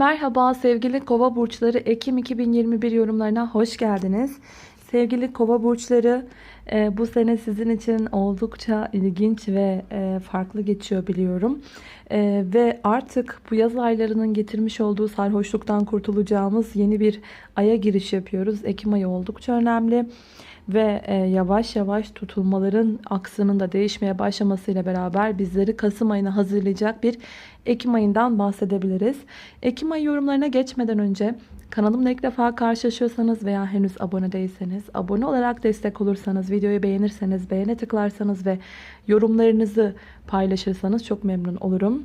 Merhaba sevgili kova burçları Ekim 2021 yorumlarına hoş geldiniz. Sevgili kova burçları e, bu sene sizin için oldukça ilginç ve e, farklı geçiyor biliyorum. E, ve artık bu yaz aylarının getirmiş olduğu sarhoşluktan kurtulacağımız yeni bir aya giriş yapıyoruz. Ekim ayı oldukça önemli ve e, yavaş yavaş tutulmaların aksının da değişmeye başlamasıyla beraber bizleri Kasım ayına hazırlayacak bir Ekim ayından bahsedebiliriz. Ekim ayı yorumlarına geçmeden önce kanalımla ilk defa karşılaşıyorsanız veya henüz abone değilseniz, abone olarak destek olursanız, videoyu beğenirseniz, beğene tıklarsanız ve yorumlarınızı paylaşırsanız çok memnun olurum.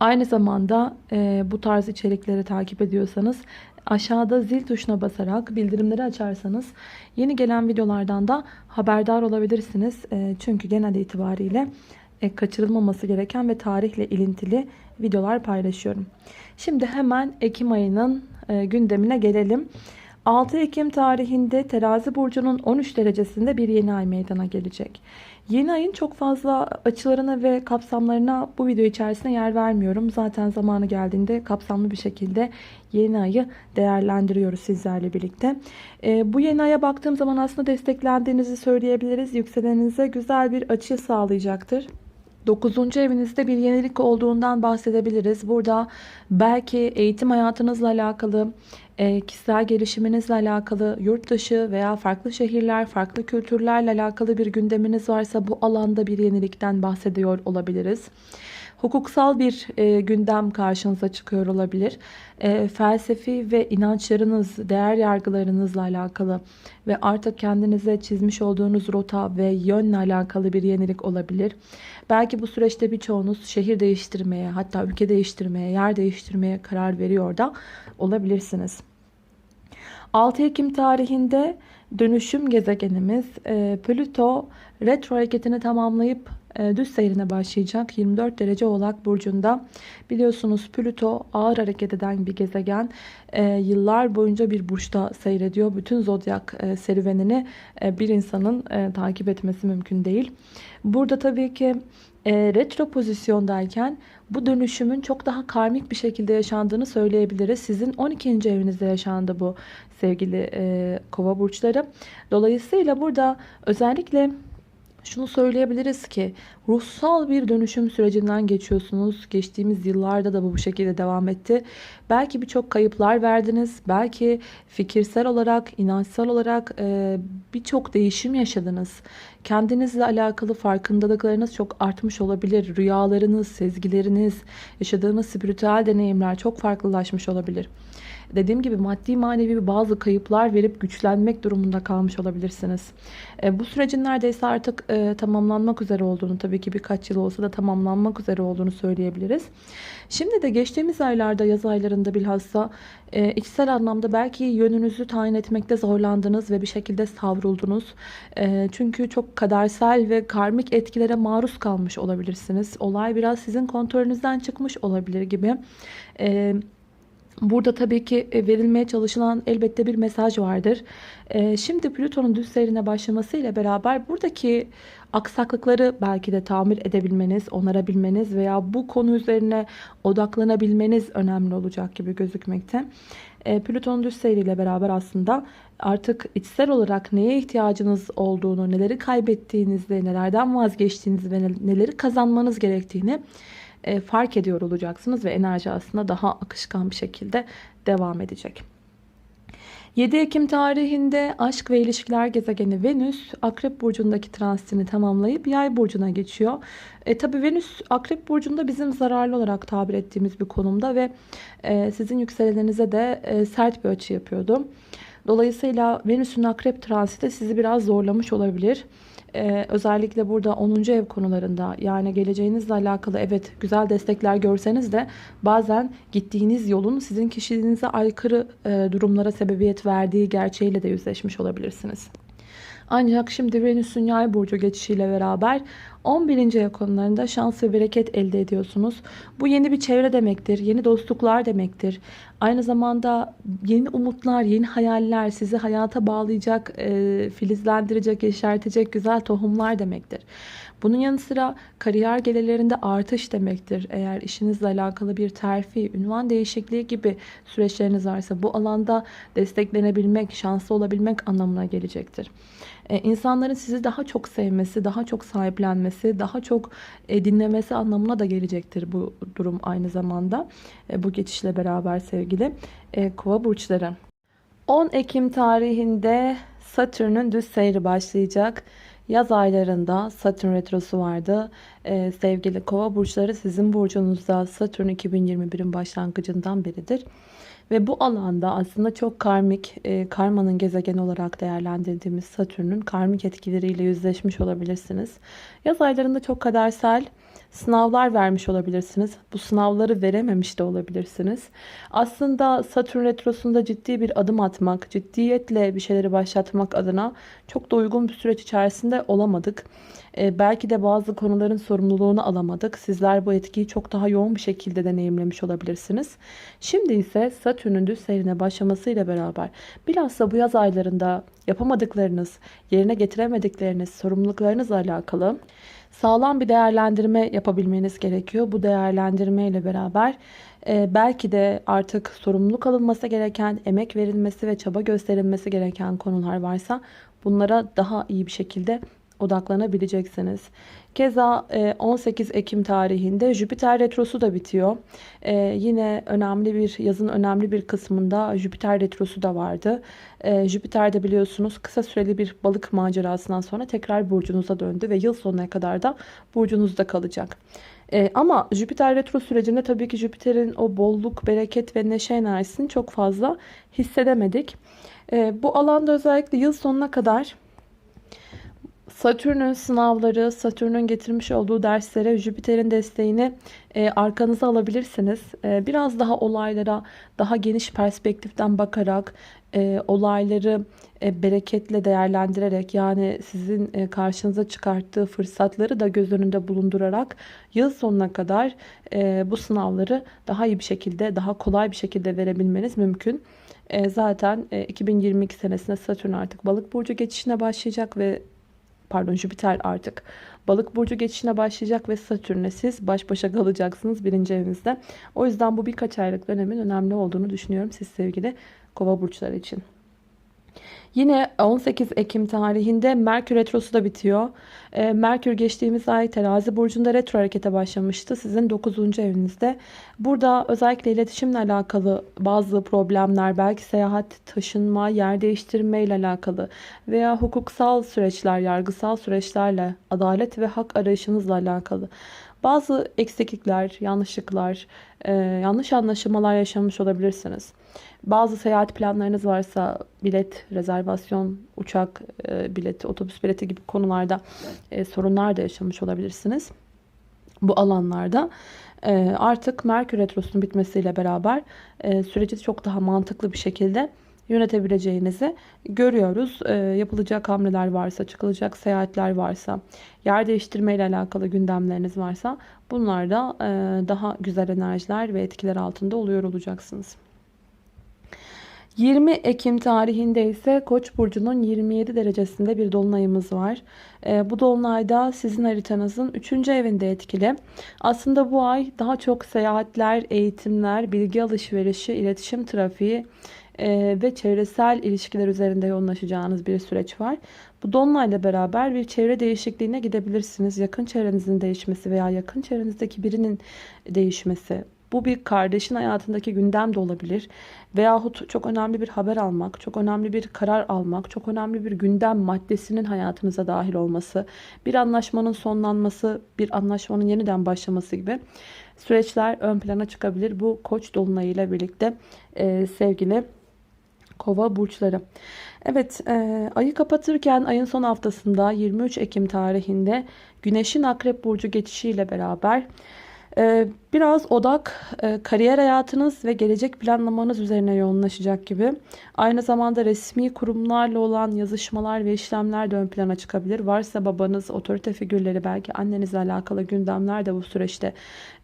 Aynı zamanda e, bu tarz içerikleri takip ediyorsanız aşağıda zil tuşuna basarak bildirimleri açarsanız yeni gelen videolardan da haberdar olabilirsiniz. E, çünkü genel itibariyle e, kaçırılmaması gereken ve tarihle ilintili videolar paylaşıyorum. Şimdi hemen Ekim ayının e, gündemine gelelim. 6 Ekim tarihinde terazi burcunun 13 derecesinde bir yeni ay meydana gelecek. Yeni ayın çok fazla açılarına ve kapsamlarına bu video içerisinde yer vermiyorum. Zaten zamanı geldiğinde kapsamlı bir şekilde yeni ayı değerlendiriyoruz sizlerle birlikte. E, bu yeni aya baktığım zaman aslında desteklendiğinizi söyleyebiliriz. Yükseleninize güzel bir açı sağlayacaktır. 9. evinizde bir yenilik olduğundan bahsedebiliriz. Burada belki eğitim hayatınızla alakalı, e, kişisel gelişiminizle alakalı, yurt dışı veya farklı şehirler, farklı kültürlerle alakalı bir gündeminiz varsa bu alanda bir yenilikten bahsediyor olabiliriz. Hukuksal bir e, gündem karşınıza çıkıyor olabilir. E, felsefi ve inançlarınız, değer yargılarınızla alakalı ve artık kendinize çizmiş olduğunuz rota ve yönle alakalı bir yenilik olabilir. Belki bu süreçte birçoğunuz şehir değiştirmeye, hatta ülke değiştirmeye, yer değiştirmeye karar veriyor da olabilirsiniz. 6 Ekim tarihinde dönüşüm gezegenimiz e, Plüto retro hareketini tamamlayıp düz seyrine başlayacak 24 derece oğlak burcunda. Biliyorsunuz Plüto ağır hareket eden bir gezegen. E, yıllar boyunca bir burçta seyrediyor. Bütün zodyak e, serüvenini bir insanın takip etmesi mümkün değil. Burada tabii ki retro pozisyondayken bu dönüşümün çok daha karmik bir şekilde yaşandığını söyleyebiliriz. Sizin 12. evinizde yaşandı bu sevgili kova burçları. Dolayısıyla burada özellikle şunu söyleyebiliriz ki ruhsal bir dönüşüm sürecinden geçiyorsunuz. Geçtiğimiz yıllarda da bu bu şekilde devam etti. Belki birçok kayıplar verdiniz. Belki fikirsel olarak, inançsal olarak e, birçok değişim yaşadınız. Kendinizle alakalı farkındalıklarınız çok artmış olabilir. Rüyalarınız, sezgileriniz, yaşadığınız spiritüel deneyimler çok farklılaşmış olabilir dediğim gibi maddi manevi bazı kayıplar verip güçlenmek durumunda kalmış olabilirsiniz. E, bu sürecin neredeyse artık e, tamamlanmak üzere olduğunu tabii ki birkaç yıl olsa da tamamlanmak üzere olduğunu söyleyebiliriz. Şimdi de geçtiğimiz aylarda yaz aylarında bilhassa e, içsel anlamda belki yönünüzü tayin etmekte zorlandınız ve bir şekilde savruldunuz. E, çünkü çok kadersel ve karmik etkilere maruz kalmış olabilirsiniz. Olay biraz sizin kontrolünüzden çıkmış olabilir gibi. E, Burada tabii ki e, verilmeye çalışılan elbette bir mesaj vardır. E, şimdi Plüton'un düz seyrine başlamasıyla beraber buradaki aksaklıkları belki de tamir edebilmeniz, onarabilmeniz veya bu konu üzerine odaklanabilmeniz önemli olacak gibi gözükmekte. E, Plüton düz seyriyle beraber aslında artık içsel olarak neye ihtiyacınız olduğunu, neleri kaybettiğinizi, nelerden vazgeçtiğinizi ve neleri kazanmanız gerektiğini e, fark ediyor olacaksınız ve enerji aslında daha akışkan bir şekilde devam edecek. 7 Ekim tarihinde aşk ve ilişkiler gezegeni Venüs Akrep Burcu'ndaki transitini tamamlayıp Yay Burcu'na geçiyor. E, Tabi Venüs Akrep Burcu'nda bizim zararlı olarak tabir ettiğimiz bir konumda ve e, sizin yükseleninize de e, sert bir açı yapıyordu. Dolayısıyla Venüs'ün Akrep transiti sizi biraz zorlamış olabilir e, özellikle burada 10. ev konularında yani geleceğinizle alakalı evet güzel destekler görseniz de bazen gittiğiniz yolun sizin kişiliğinize aykırı e, durumlara sebebiyet verdiği gerçeğiyle de yüzleşmiş olabilirsiniz. Ancak şimdi Venüs'ün yay burcu geçişiyle beraber 11. ev konularında şans ve bereket elde ediyorsunuz. Bu yeni bir çevre demektir. Yeni dostluklar demektir. Aynı zamanda yeni umutlar, yeni hayaller, sizi hayata bağlayacak, e, filizlendirecek, yeşertecek güzel tohumlar demektir. Bunun yanı sıra kariyer gelirlerinde artış demektir. Eğer işinizle alakalı bir terfi, ünvan değişikliği gibi süreçleriniz varsa bu alanda desteklenebilmek, şanslı olabilmek anlamına gelecektir. Ee, insanların sizi daha çok sevmesi, daha çok sahiplenmesi, daha çok e, dinlemesi anlamına da gelecektir bu durum aynı zamanda. E, bu geçişle beraber sevgili e, kova burçları. 10 Ekim tarihinde Satürn'ün düz seyri başlayacak. Yaz aylarında Satürn retrosu vardı. Ee, sevgili kova burçları sizin burcunuzda Satürn 2021'in başlangıcından beridir. Ve bu alanda aslında çok karmik, e, karmanın gezegen olarak değerlendirdiğimiz Satürn'ün karmik etkileriyle yüzleşmiş olabilirsiniz. Yaz aylarında çok kadersel, sınavlar vermiş olabilirsiniz. Bu sınavları verememiş de olabilirsiniz. Aslında Satürn retrosunda ciddi bir adım atmak, ciddiyetle bir şeyleri başlatmak adına çok da uygun bir süreç içerisinde olamadık. Ee, belki de bazı konuların sorumluluğunu alamadık. Sizler bu etkiyi çok daha yoğun bir şekilde deneyimlemiş olabilirsiniz. Şimdi ise Satürn'ün düz seyrine başlamasıyla beraber bilhassa bu yaz aylarında yapamadıklarınız, yerine getiremedikleriniz, sorumluluklarınızla alakalı sağlam bir değerlendirme yapabilmeniz gerekiyor. Bu değerlendirme ile beraber e, belki de artık sorumluluk alınması gereken, emek verilmesi ve çaba gösterilmesi gereken konular varsa bunlara daha iyi bir şekilde odaklanabileceksiniz. Keza 18 e, Ekim tarihinde Jüpiter retrosu da bitiyor. E, yine önemli bir yazın önemli bir kısmında Jüpiter retrosu da vardı. E, Jüpiter de biliyorsunuz kısa süreli bir balık macerasından sonra tekrar burcunuza döndü ve yıl sonuna kadar da burcunuzda kalacak. ama Jüpiter retro sürecinde tabii ki Jüpiter'in o bolluk, bereket ve neşe enerjisini çok fazla hissedemedik. bu alanda özellikle yıl sonuna kadar Satürn'ün sınavları, Satürn'ün getirmiş olduğu derslere Jüpiter'in desteğini e, arkanıza alabilirsiniz. E, biraz daha olaylara daha geniş perspektiften bakarak e, olayları e, bereketle değerlendirerek yani sizin e, karşınıza çıkarttığı fırsatları da göz önünde bulundurarak yıl sonuna kadar e, bu sınavları daha iyi bir şekilde, daha kolay bir şekilde verebilmeniz mümkün. E, zaten e, 2022 senesinde Satürn artık balık burcu geçişine başlayacak ve pardon Jüpiter artık balık burcu geçişine başlayacak ve Satürn'le siz baş başa kalacaksınız birinci evinizde. O yüzden bu birkaç aylık dönemin önemli olduğunu düşünüyorum siz sevgili kova burçları için. Yine 18 Ekim tarihinde Merkür Retrosu da bitiyor. Ee, Merkür geçtiğimiz ay terazi burcunda retro harekete başlamıştı. Sizin 9. evinizde. Burada özellikle iletişimle alakalı bazı problemler, belki seyahat, taşınma, yer değiştirme ile alakalı veya hukuksal süreçler, yargısal süreçlerle, adalet ve hak arayışınızla alakalı bazı eksiklikler, yanlışlıklar, e, yanlış anlaşılmalar yaşamış olabilirsiniz. Bazı seyahat planlarınız varsa bilet, rezervasyon, uçak e, bileti, otobüs bileti gibi konularda e, sorunlar da yaşamış olabilirsiniz. Bu alanlarda e, artık Merkür Retrosu'nun bitmesiyle beraber e, süreci çok daha mantıklı bir şekilde yönetebileceğinizi görüyoruz. E, yapılacak hamleler varsa, çıkılacak seyahatler varsa, yer değiştirme ile alakalı gündemleriniz varsa bunlarda e, daha güzel enerjiler ve etkiler altında oluyor olacaksınız. 20 Ekim tarihinde ise Koç burcunun 27 derecesinde bir dolunayımız var. E, bu dolunayda sizin haritanızın 3. evinde etkili. Aslında bu ay daha çok seyahatler, eğitimler, bilgi alışverişi, iletişim trafiği e, ve çevresel ilişkiler üzerinde yoğunlaşacağınız bir süreç var. Bu dolunayla beraber bir çevre değişikliğine gidebilirsiniz. Yakın çevrenizin değişmesi veya yakın çevrenizdeki birinin değişmesi bu bir kardeşin hayatındaki gündem de olabilir. Veyahut çok önemli bir haber almak, çok önemli bir karar almak, çok önemli bir gündem maddesinin hayatınıza dahil olması, bir anlaşmanın sonlanması, bir anlaşmanın yeniden başlaması gibi süreçler ön plana çıkabilir. Bu koç dolunayı ile birlikte e, sevgili kova burçları. Evet e, ayı kapatırken ayın son haftasında 23 Ekim tarihinde Güneş'in Akrep Burcu geçişiyle beraber biraz odak e, kariyer hayatınız ve gelecek planlamanız üzerine yoğunlaşacak gibi. Aynı zamanda resmi kurumlarla olan yazışmalar ve işlemler de ön plana çıkabilir. Varsa babanız, otorite figürleri belki annenizle alakalı gündemler de bu süreçte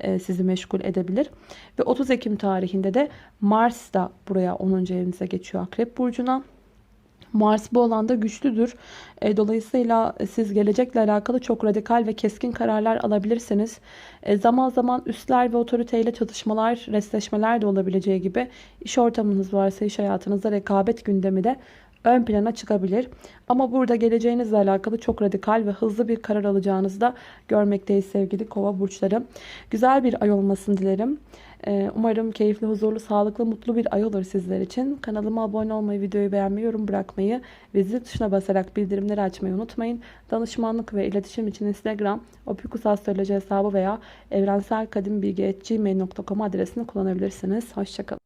e, sizi meşgul edebilir. Ve 30 Ekim tarihinde de Mars da buraya 10. evinize geçiyor Akrep Burcu'na. Mars bu alanda güçlüdür. E, dolayısıyla siz gelecekle alakalı çok radikal ve keskin kararlar alabilirsiniz. E, zaman zaman üstler ve otoriteyle çatışmalar, resleşmeler de olabileceği gibi iş ortamınız varsa iş hayatınızda rekabet gündemi de ön plana çıkabilir. Ama burada geleceğinizle alakalı çok radikal ve hızlı bir karar alacağınızı da görmekteyiz sevgili kova burçları. Güzel bir ay olmasını dilerim. Ee, Umarım keyifli, huzurlu, sağlıklı, mutlu bir ay olur sizler için. Kanalıma abone olmayı, videoyu beğenmeyi, yorum bırakmayı ve zil tuşuna basarak bildirimleri açmayı unutmayın. Danışmanlık ve iletişim için Instagram, opikusastroloji hesabı veya evrenselkadimbilgi.gmail.com adresini kullanabilirsiniz. Hoşçakalın.